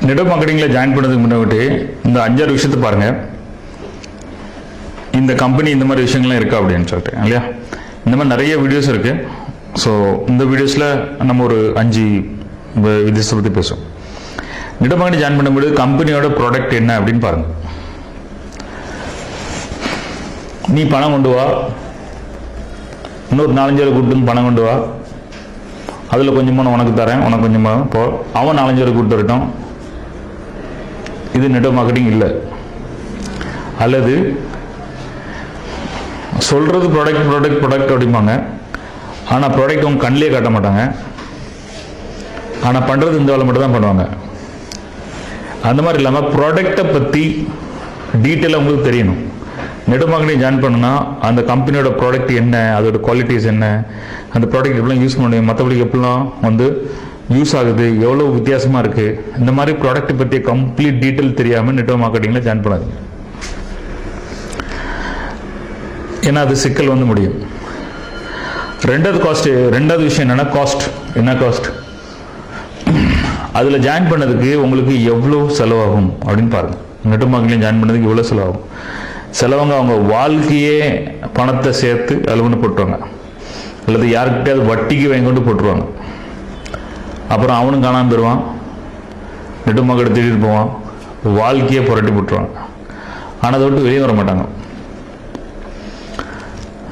Network மார்க்கெட்டிங்கில் join பண்ணதுக்கு முன்னாடி இந்த அஞ்சாறு விஷயத்தை பாருங்கள் இந்த கம்பெனி இந்த மாதிரி விஷயங்கள்லாம் இருக்கா அப்படின்னு சொல்லிட்டு இல்லையா? இந்த மாதிரி நிறைய வீடியோஸ் இருக்குது ஸோ இந்த வீடியோஸில் நம்ம ஒரு அஞ்சு வ- வித்தியாசத்தை பற்றி பேசுவோம். நெட்வொர்க் மார்க்கெட் ஜாயின் பண்ணும்போது கம்பெனியோட ப்ராடக்ட் என்ன அப்படின்னு பாருங்கள் நீ பணம் கொண்டு வா. இன்னொரு நாலஞ்சு பேரை கூப்பிட்டு பணம் கொண்டு வா. அதில் கொஞ்சமாக நான் உனக்கு தரேன் உனக்கு கொஞ்சமாக போ. அவன் நாலஞ்சு பேரை கூப்பிட்டு வரட்டும். இது நெட்வொர்க் மார்க்கெட்டிங் இல்லை. அல்லது சொல்றது ப்ராடக்ட் ப்ராடக்ட் ப்ராடக்ட் அப்படிம்பாங்க. ஆனால் ப்ராடக்ட் அவங்க கண்ணிலே காட்ட மாட்டாங்க. ஆனால் பண்ணுறது இந்த வேலை மட்டும் தான் பண்ணுவாங்க. அந்த மாதிரி இல்லாமல் ப்ராடக்டை பற்றி டீட்டெயிலாக உங்களுக்கு தெரியணும். நெட் மார்க்கெட்டிங் ஜாயின் பண்ணுன்னா அந்த கம்பெனியோட ப்ராடக்ட் என்ன அதோட குவாலிட்டிஸ் என்ன அந்த ப்ராடக்ட் எப்படிலாம் யூஸ் பண்ணுவீங்க மற்றபடி எப்படிலாம் வந்து யூஸ் ஆகுது எவ்வளோ வித்தியாசமாக இருக்குது இந்த மாதிரி ப்ராடக்ட் பற்றி கம்ப்ளீட் டீட்டெயில் தெரியாமல் நெட்வொர்க் மார்க்கெட்டிங்கில் ஜாயின் பண்ணாதீங்க. ஏன்னா அது சிக்கல் வந்து முடியும். ரெண்டாவது காஸ்ட் ரெண்டாவது விஷயம் என்னென்னா காஸ்ட் என்ன காஸ்ட் அதில் ஜாயின் பண்ணதுக்கு உங்களுக்கு எவ்வளோ செலவாகும் அப்படின்னு பாருங்கள் நெட்வொர்க் மார்க்கெட்டிங் ஜாயின் பண்ணதுக்கு எவ்வளோ செலவாகும்? செலவங்க அவங்க வாழ்க்கையே பணத்தை சேர்த்து அதில் கொண்டு போட்டுருவாங்க. அல்லது யாருக்கிட்டையாவது வட்டிக்கு வாங்கி கொண்டு போட்டுருவாங்க. அப்புறம் அவனும் காணாமல் போயிடுவான் நெட்டு மக்கள் போவான். வாழ்க்கையை புரட்டி போட்டுருவாங்க ஆனால் அதை விட்டு வெளியே வர மாட்டாங்க.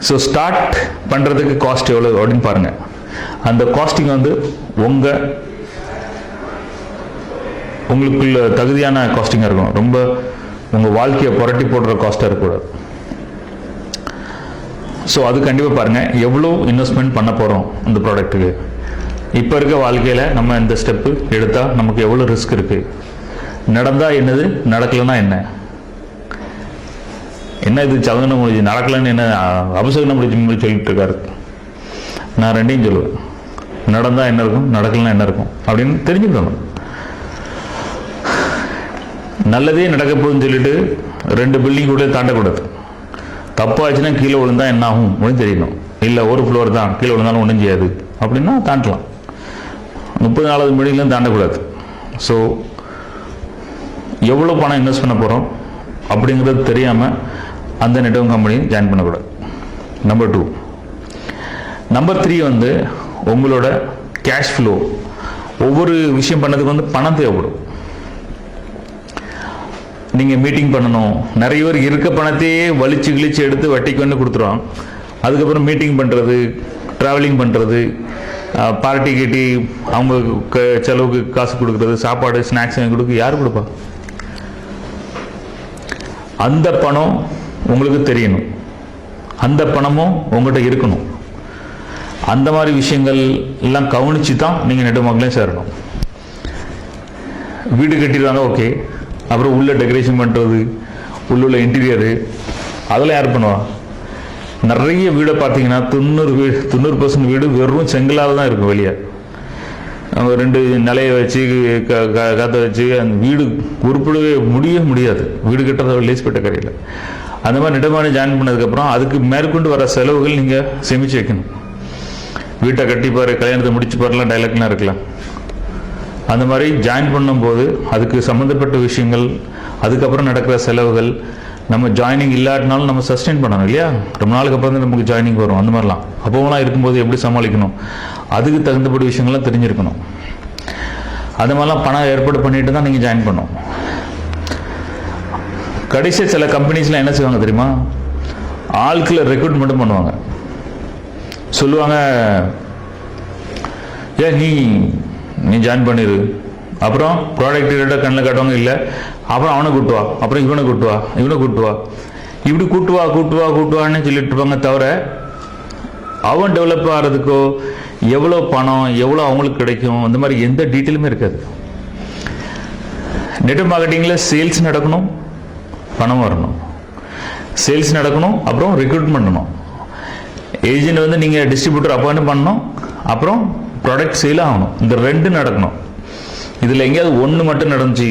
ஸோ ஸ்டார்ட் பண்ணுறதுக்கு காஸ்ட் எவ்வளோ அப்படின்னு பாருங்கள் அந்த காஸ்டிங் வந்து உங்கள் உங்களுக்குள்ள தகுதியான காஸ்டிங்காக இருக்கும் ரொம்ப உங்கள் வாழ்க்கையை புரட்டி போடுற காஸ்ட்டாக இருக்கக்கூடாது. ஸோ அது கண்டிப்பாக பாருங்கள் எவ்வளோ இன்வெஸ்ட்மெண்ட் பண்ண போகிறோம் அந்த ப்ராடக்ட்டுக்கு இப்போ இருக்க வாழ்க்கையில் நம்ம இந்த ஸ்டெப்பு எடுத்தால் நமக்கு எவ்வளோ ரிஸ்க் இருக்குது நடந்தால் என்னது? நடக்கலைன்னா என்ன? என்ன இது சதனம் முடிஞ்சு நடக்கலன்னு என்ன அபசகனம் முடிஞ்சு மாதிரி சொல்லிட்டு இருக்காரு நான் ரெண்டையும் சொல்லுவேன். நடந்தால் என்ன இருக்கும்? நடக்கலன்னா என்ன இருக்கும்? அப்படின்னு தெரிஞ்சுக்கணும். நல்லதே நடக்க போகுதுன்னு சொல்லிட்டு ரெண்டு பில்டிங் கூட தாண்டக்கூடாது. தப்பாச்சுன்னா கீழே விழுந்தா என்ன ஆகும்? அப்படின்னு தெரியணும். இல்லை ஒரு ஃப்ளோர் தான். கீழே விழுந்தாலும் ஒன்றும் செய்யாது. அப்படின்னா தாண்டலாம். முப்பது நாலாவது பில்டிங்லாம் தாண்டக்கூடாது. ஸோ எவ்வளோ பணம் இன்வெஸ்ட் பண்ண போகிறோம் அப்படிங்கிறது தெரியாமல் அந்த நெட்வொர்க் கம்பெனியும் ஜாயின் பண்ணக்கூடாது. நம்பர் டூ நம்பர் த்ரீ வந்து உங்களோட கேஷ் ஃப்ளோ ஒவ்வொரு விஷயம் பண்ணதுக்கு வந்து பணம் தேவைப்படும். நீங்கள் மீட்டிங் பண்ணணும். நிறைய பேர் இருக்க பணத்தையே வலிச்சு கிழிச்சு எடுத்து வட்டிக்கு வந்து கொடுத்துருவாங்க. அதுக்கப்புறம் மீட்டிங் பண்ணுறது ட்ராவலிங் பண்ணுறது பார்ட்டி கட்டி அவங்களுக்கு க- செலவுக்கு காசு கொடுக்குறது சாப்பாடு ஸ்நாக்ஸ் வாங்கி கொடுக்க யார் கொடுப்பா? அந்த பணம் உங்களுக்கு தெரியணும். அந்த பணமும் உங்கள்கிட்ட இருக்கணும். அந்த மாதிரி விஷயங்கள் எல்லாம் கவனிச்சு தான் நீங்கள் நெடுமக்களையும் சேரணும். வீடு கட்டிடுவாங்க ஓகே அப்புறம் உள்ளே டெக்கரேஷன் பண்ணுறது உள்ள இன்டீரியரு அதெல்லாம் யார் பண்ணுவா? நிறைய வீடை பார்த்தீங்கன்னா தொண்ணூறு வீடு தொண்ணூறு பர்சன்ட் வீடு வெறும் செங்கலால் தான் இருக்கும் வெளியே. அவங்க ரெண்டு நிலையை வச்சு க- க- காத்த வச்சு அந்த வீடு குறிப்பிடவே முடிய முடியாது. வீடு கட்டுறத லேஸ்பட்ட கரையில் அந்த மாதிரி நிடமான ஜாயின் பண்ணதுக்கப்புறம் அதுக்கு மேற்கொண்டு வர செலவுகள் நீங்கள் சேமிச்சு வைக்கணும். வீட்டை கட்டிப்பார் கல்யாணத்தை முடிச்சு பாருலாம் டைலாக்லாம் இருக்கலாம். அந்த மாதிரி ஜாயின் பண்ணும்போது அதுக்கு சம்மந்தப்பட்ட விஷயங்கள் அதுக்கப்புறம் நடக்கிற செலவுகள் நம்ம ஜாயினிங் இல்லாட்டினாலும் நம்ம சஸ்டெயின் பண்ணணும் இல்லையா? ரொம்ப நாளுக்கு அப்புறம் தான் நமக்கு ஜாயினிங் வரும் அந்த மாதிரிலாம். அப்போவெல்லாம் இருக்கும்போது எப்படி சமாளிக்கணும்? அதுக்கு தகுந்தபடி விஷயங்கள்லாம் தெரிஞ்சிருக்கணும். அது மாதிரிலாம் பணம் ஏற்பாடு பண்ணிட்டு தான் நீங்கள் ஜாயின் பண்ணணும். கடைசி சில கம்பெனிஸ்லாம் என்ன செய்வாங்க தெரியுமா? ஆட்களை ரெக்ரூட் மட்டும் பண்ணுவாங்க. சொல்லுவாங்க ஏ நீ நீ ஜாயின் பண்ணிரு. அப்புறம் ப்ராடக்ட் ரேட்டாக கண்ணில் காட்டுவாங்க இல்லை அப்புறம் அவனை கூட்டு வா அப்புறம் இவனை கூட்டு வா இவனை கூட்டு வா இப்படி கூட்டுவா வா வா கூட்டுவான்னு சொல்லிட்டு இருப்பாங்க தவிர அவன் டெவலப் ஆகிறதுக்கோ எவ்வளோ பணம் எவ்வளோ அவங்களுக்கு கிடைக்கும் அந்த மாதிரி எந்த டீட்டெயிலுமே இருக்காது. நெட் மார்க்கெட்டிங்கில் சேல்ஸ் நடக்கணும் பணம் வரணும். சேல்ஸ் நடக்கணும் அப்புறம் ரெக்ரூட் பண்ணணும். ஏஜென்ட் வந்து நீங்கள் டிஸ்ட்ரிபியூட்டர் அப்பாயிண்ட் பண்ணணும் அப்புறம் ப்ராடக்ட் சேல் ஆகணும். இந்த ரெண்டு நடக்கணும். இதில் எங்கேயாவது ஒன்று மட்டும் நடந்துச்சு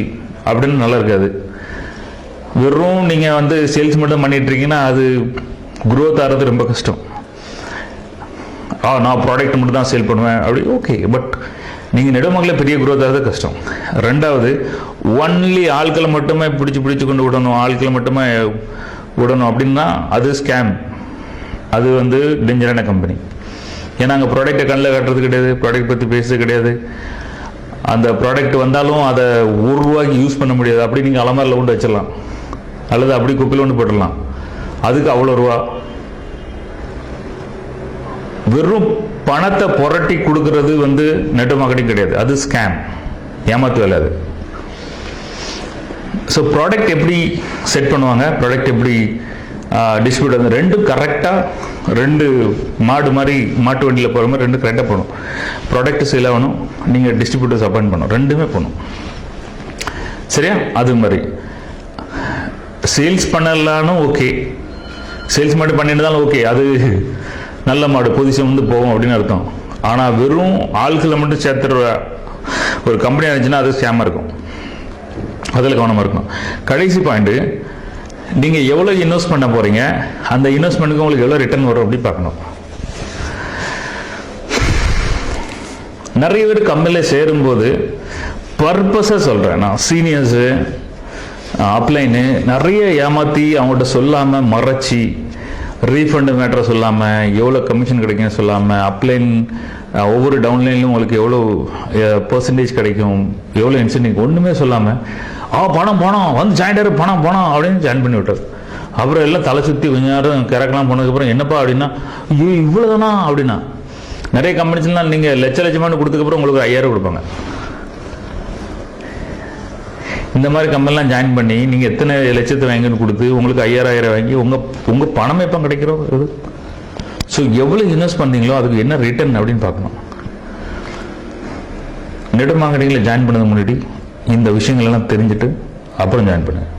அப்படின்னு நல்லா இருக்காது. வெறும் நீங்கள் வந்து சேல்ஸ் மட்டும் பண்ணிட்டு இருக்கீங்கன்னா அது குரோத் ஆகிறது ரொம்ப கஷ்டம். ஆ நான் ப்ராடக்ட் மட்டும் தான் சேல் பண்ணுவேன் அப்படி ஓகே பட் நீங்கள் நெடுமகளில் பெரிய குரோத் ஆகிறது கஷ்டம். ரெண்டாவது ஒன்லி ஆட்களை மட்டுமே பிடிச்சி பிடிச்சி கொண்டு விடணும் ஆட்களை மட்டுமே விடணும் அப்படின்னா அது ஸ்கேம் அது வந்து டேஞ்சரான கம்பெனி ஏன்னா அங்கே ப்ராடக்ட்டை கண்ணில் காட்டுறது கிடையாது ப்ராடக்ட் பற்றி பேசுறது கிடையாது. அந்த ப்ராடக்ட் வந்தாலும் அதை ஒரு ரூபாய்க்கு யூஸ் பண்ண முடியாது. அப்படி நீங்கள் அலமாரில் கொண்டு வச்சிடலாம். அல்லது அப்படி குப்பையில் கொண்டு போட்டுடலாம். அதுக்கு அவ்வளோ ரூபா. வெறும் பணத்தை புரட்டி கொடுக்கறது வந்து நெட் மார்க்கெட்டிங் கிடையாது. அது ஸ்கேம் ஏமாத்து வேலை அது. ஸோ ப்ராடக்ட் எப்படி செட் பண்ணுவாங்க? ப்ராடக்ட் எப்படி டிஸ்பியூட் வந்து ரெண்டும் கரெக்டாக ரெண்டு மாடு மாதிரி மாட்டு வண்டியில் போகிற மாதிரி ரெண்டு கரெக்டாக போகணும். ப்ராடக்ட் சேல் ஆகணும் நீங்கள் டிஸ்ட்ரிபியூட்டர்ஸ் அப்பாயிண்ட் பண்ணணும். ரெண்டுமே போகணும். சரியா? அது மாதிரி. சேல்ஸ் பண்ணலானும் ஓகே சேல்ஸ் மட்டும் பண்ணியிருந்தாலும் ஓகே அது நல்ல மாடு பொசிஷன் வந்து போகும் அப்படின்னு அர்த்தம். ஆனால் வெறும் ஆள்களை மட்டும் சேர்த்துற ஒரு கம்பெனி இருந்துச்சுன்னா அது ஸ்கேமாக இருக்கும். அதில் கவனமாக இருக்கும் கடைசி பாயிண்ட்டு நீங்கள் எவ்வளோ இன்வெஸ்ட் பண்ண போகிறீங்க அந்த இன்வெஸ்ட்மெண்ட்டுக்கு உங்களுக்கு எவ்வளோ ரிட்டர்ன் வரும் அப்படி பார்க்கணும். நிறைய பேர் கம்பெனியில் சேரும்போது பர்பஸை சொல்கிறேன் நான் சீனியர்ஸு அப்ளைனு நிறைய ஏமாற்றி அவங்கள்ட்ட சொல்லாமல் மறைச்சி ரீஃபண்டு மேட்டரை சொல்லாமல் எவ்வளோ கமிஷன் கிடைக்கும்னு சொல்லாமல் அப்ளைன் ஒவ்வொரு டவுன்லைன்லையும் உங்களுக்கு எவ்வளோ பர்சன்டேஜ் eh, கிடைக்கும் எவ்வளோ இன்சென்டிவ் ஒன்றுமே சொல்லாமல் ஆ பணம் போனோம் வந்து ஜாயின் பணம் பணம் போனோம் அப்படின்னு ஜாயின் பண்ணி விட்டார். அப்புறம் எல்லாம் தலை சுற்றி கொஞ்ச நேரம் கிறக்கலாம் போனதுக்கப்புறம் என்னப்பா அப்படின்னா ஐயோ இவ்வளோதானா அப்படின்னா. நிறைய கம்பெனிஸ்லாம் நீங்கள் லட்ச லட்சமானு கொடுத்ததுக்கப்புறம் உங்களுக்கு ஐயாயிரம் கொடுப்பாங்க. இந்த மாதிரி கம்பெனிலாம் ஜாயின் பண்ணி நீங்கள் எத்தனை லட்சத்தை வாங்கின்னு கொடுத்து உங்களுக்கு ஐயாயிரம் வாங்கி உங்கள் உங்கள் பணம் எப்போ கிடைக்கிறோம் ஸோ எவ்வளோ இன்வெஸ்ட் பண்ணீங்களோ அதுக்கு என்ன ரிட்டர்ன் அப்படின்னு பார்க்கணும். நெட் மார்க்கெட்டிங்கில் ஜாயின் பண்ணதுக்கு முன்னாடி இந்த விஷயங்கள் எல்லாம் தெரிஞ்சுட்டு அப்புறம் ஜாயின் பண்ணுங்க.